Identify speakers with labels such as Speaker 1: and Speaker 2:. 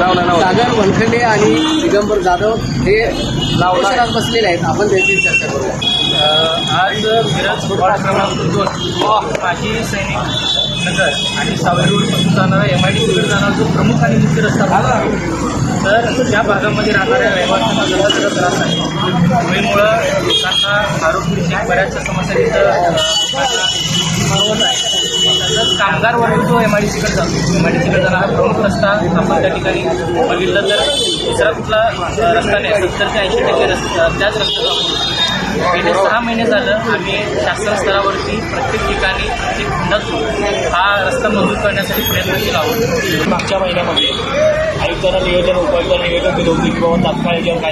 Speaker 1: सागर वनखंडे आणि दिगंबर जाधव हे उपोषणात बसलेले आहेत. आपण त्यांची चर्चा करूया.
Speaker 2: आज मिरज क्रमांक दोन माजी सैनिक नगर आणि सावली रोडपासून जाणारा एम आय डी सीवर जाणारा जो प्रमुख आणि मुख्य रस्ता भाग आहे तर त्या भागामध्ये राहणाऱ्या रहिवाशांना जरा जरा त्रास आहे. मुंबईमुळं लोकांना आरोग्याच्या बऱ्याचशा समस्या तिथं कामगार वर्ग जो एम आय डी सीकडे जातो एम आय डी सीकडे जाणारा प्रमुख रस्ता आपण त्या ठिकाणी. बघितलं तर दुसरा कुठला रस्ता नाही सत्तर ते ऐंशी टक्के रस्ता त्याच रस्त्याचा गेले सहा महिने झालं आम्ही शासन स्तरावरती प्रत्येक ठिकाणी प्रत्येक खंडातून हा रस्ता मंजूर करण्यासाठी प्रयत्न केला आहोत.
Speaker 3: मागच्या महिन्यामध्ये आयुक्तांना निवेदन उपायुक्तांना निवेदन दिलं होतं की बाबा तात्काळ याच्यावर